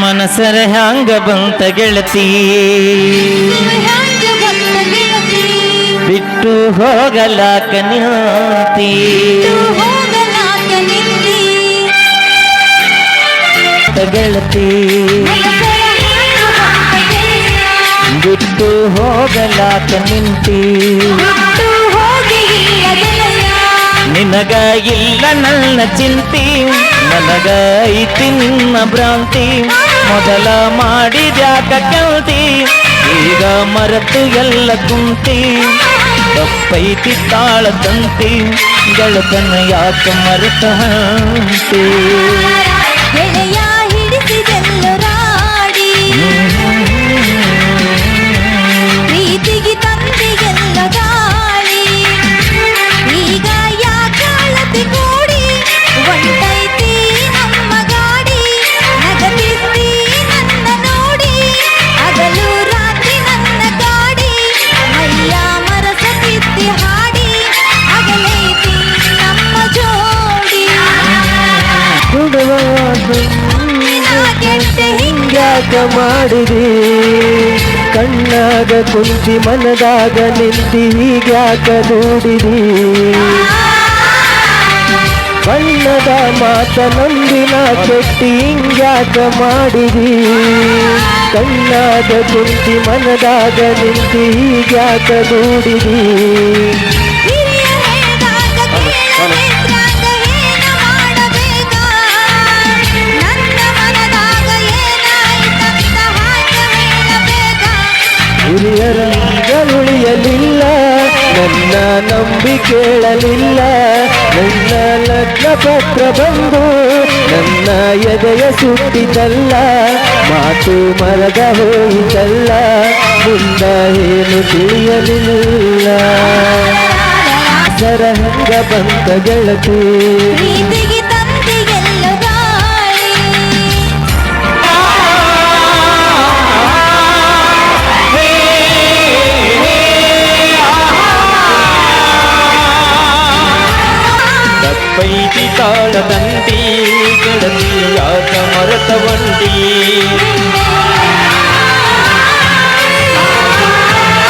ಮನಸರ ಹ್ಯಾಂಗ ಬಂತ ಗೆಳತಿ? ಬಿಟ್ಟು ಹೋಗಲಾಕ ನಿಂತಿ? ಗೆಳತಿ? ಬಿಟ್ಟು ಹೋಗಲಾಕ ನಿಂತಿ? ನಿನಗ ಇಲ್ಲ ನನ್ನ ಚಿಂತಿ. ನನಗ ಐತಿ ನಿನ್ನ ಭ್ರಾಂತಿ. ಮೊದಲ ಮಾಡಿದ್ಯಾಕ ಕೆಲ್ತಿ ಈಗ ಮರೆತು ಎಲ್ಲ ಕುಂತಿ ತಪ್ಪೈತಿ ತಾಳ ತಂತಿ. ಗೆಳತನ ಯಾಕ ಮರೆತ ಕೆಟ್ಟ ಹಿಂಗ್ಯಾಕ ಮಾಡಿರಿ ಕಣ್ಣಾಗ ಕುಂತಿ ಮನದಾಗ ನಿಂತಿ ಹೀಗ್ಯಾಕ ನೋಡಿರಿ ಬಣ್ಣದ ಮಾತ ನಂದಿನ ಕೆಟ್ಟಿ ಹಿಂಗ್ಯಾಕ ಮಾಡಿರಿ ಕಣ್ಣಾಗ ಕುಂತಿ ಮನದಾಗ ನಿಂತಿ ಹೀಗ್ಯಾಕ ದೂಡಿದಿ ಹಿರಿಯರ ಉಳಿಯಲಿಲ್ಲ ನನ್ನ ನಂಬಿ ಕೇಳಲಿಲ್ಲ ನನ್ನ ಲಗ್ನ ಪತ್ರ ಬಂದು ನನ್ನ ಎದೆಯ ಸುಟ್ಟಿತಲ್ಲ ಮಾತು ಮರದ ಹೋಯಿತಲ್ಲ, ಮುಂದ ಏನು ತಿಳಿಯಲಿಲ್ಲ. ಸರಹಂಗ ಬಂತ ಗೆಳತಿ ತಪ್ಪೈತಿ ತಾಳದಂತಿ ಗೆಳತಿ ಯಾಕ ಮರತ ಬಂಡಿ